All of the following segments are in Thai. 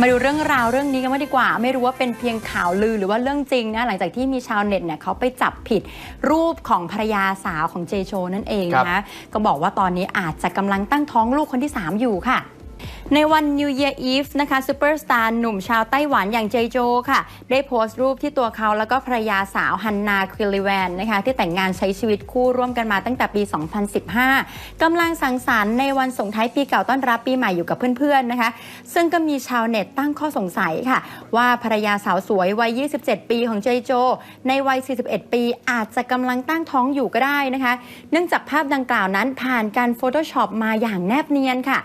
มาดูเรื่องราวเรื่องนี้กันมางดีกว่า ไม่รู้ว่าเป็นเพียงข่าวลือหรือว่าเรื่องจริงนะหลังจากที่มีชาวเน็ตเนี่ยเขาไปจับผิดรูปของภรรยาสาวของเจโชนั่นเองนะคะก็บอกว่าตอนนี้อาจจะกำลังตั้งท้องลูกคนที่ 3 อยู่ค่ะ ในวัน New Year Eve นะคะซูเปอร์สตาร์หนุ่มชาวไต้หวันอย่างเจโจค่ะ ได้โพสต์รูปที่ตัวเขาแล้วก็ภรรยาสาวฮันนาควิลิแวนนะคะที่แต่งงานใช้ชีวิตคู่ร่วมกันมาตั้งแต่ปี 2015กำลังสังสรรค์ในวันส่งท้ายปีเก่าต้อนรับปีใหม่อยู่กับเพื่อนๆนะคะ ซึ่งก็มีชาวเน็ตตั้งข้อสงสัยค่ะ ว่าภรรยาสาวสวยวัย 27 ปีของเจโจ ในวัย 41 ปีอาจจะกำลังตั้งท้องอยู่ก็ได้นะคะ เนื่องจากภาพดังกล่าวนั้นผ่านการ Photoshop มาอย่างแนบเนียนค่ะ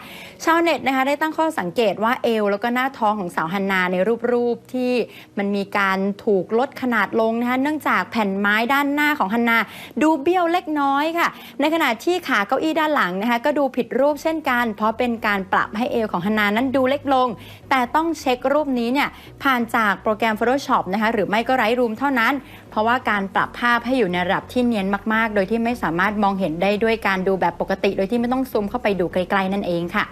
ชาวเน็ตนะคะได้ตั้งข้อสังเกตว่าเอว แล้วก็หน้าท้องของสาวฮันนาในรูปๆที่มันมีการถูกลดขนาดลงนะคะเนื่องจากแผ่นไม้ด้านหน้าของฮันนา ดูเบี้ยวเล็กน้อยค่ะ ในขณะที่ขาเก้าอี้ด้านหลังนะคะก็ดูผิดรูปเช่นกัน เพราะเป็นการปรับให้เอวของฮันนานั้นดูเล็กลง แต่ต้องเช็ครูปนี้เนี่ยผ่านจากโปรแกรม Photoshop นะคะหรือไม่ก็ไร้รูมเท่านั้น เพราะว่าการปรับภาพให้อยู่ในระดับที่เนียนมากๆ โดยที่ไม่สามารถมองเห็นได้ด้วยการดูแบบปกติ โดยที่ไม่ต้องซูมเข้าไปดูไกลๆนั่นเองค่ะ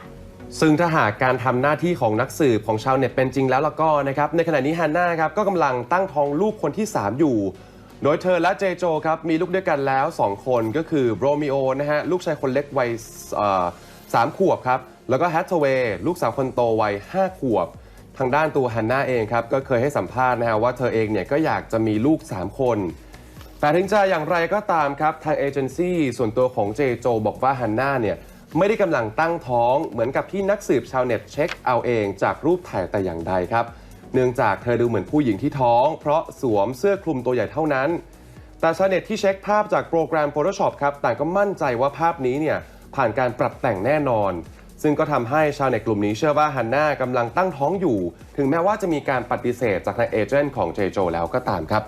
ซึ่งถ้าหากการทำหน้าที่ของนักสืบของชาวเน็ตเป็นจริงแล้วแล้วก็นะครับในขณะนี้ฮันน่าครับก็กำลังตั้งท้องลูกคนที่ 3 อยู่ โดยเธอและเจโจครับมีลูกด้วยกันแล้ว 2 คนก็คือโรมิโอนะฮะลูกชายคนเล็กวัยสามขวบครับแล้วก็แฮทเทเวย์ลูกสาวคนโตวัย5ขวบ ทางด้านตัวฮันน่าเองครับก็เคยให้สัมภาษณ์นะฮะว่าเธอเองเนี่ยก็อยากจะมีลูก 3 คนแต่ถึงจะอย่างไรก็ตามครับ ทางเอเจนซี่ส่วนตัวของเจโจบอกว่าฮันน่าเนี่ย ไม่ได้กำลังตั้งท้องเหมือนกับที่นักสืบชาวเน็ตเช็คเอาเองจากรูปถ่ายแต่อย่างใดครับ เนื่องจากเธอดูเหมือนผู้หญิงที่ท้อง เพราะสวมเสื้อคลุมตัวใหญ่เท่านั้น แต่ชาวเน็ตที่เช็คภาพจากโปรแกรม Photoshop ครับต่างก็มั่นใจว่าภาพนี้เนี่ยผ่านการปรับแต่งแน่นอน ซึ่งก็ทำให้ชาวเน็ตกลุ่มนี้เชื่อว่าฮันน่ากำลังตั้งท้องอยู่ ถึงแม้ว่าจะมีการปฏิเสธจากทางเอเจนต์ของเจโจแล้วก็ตามครับ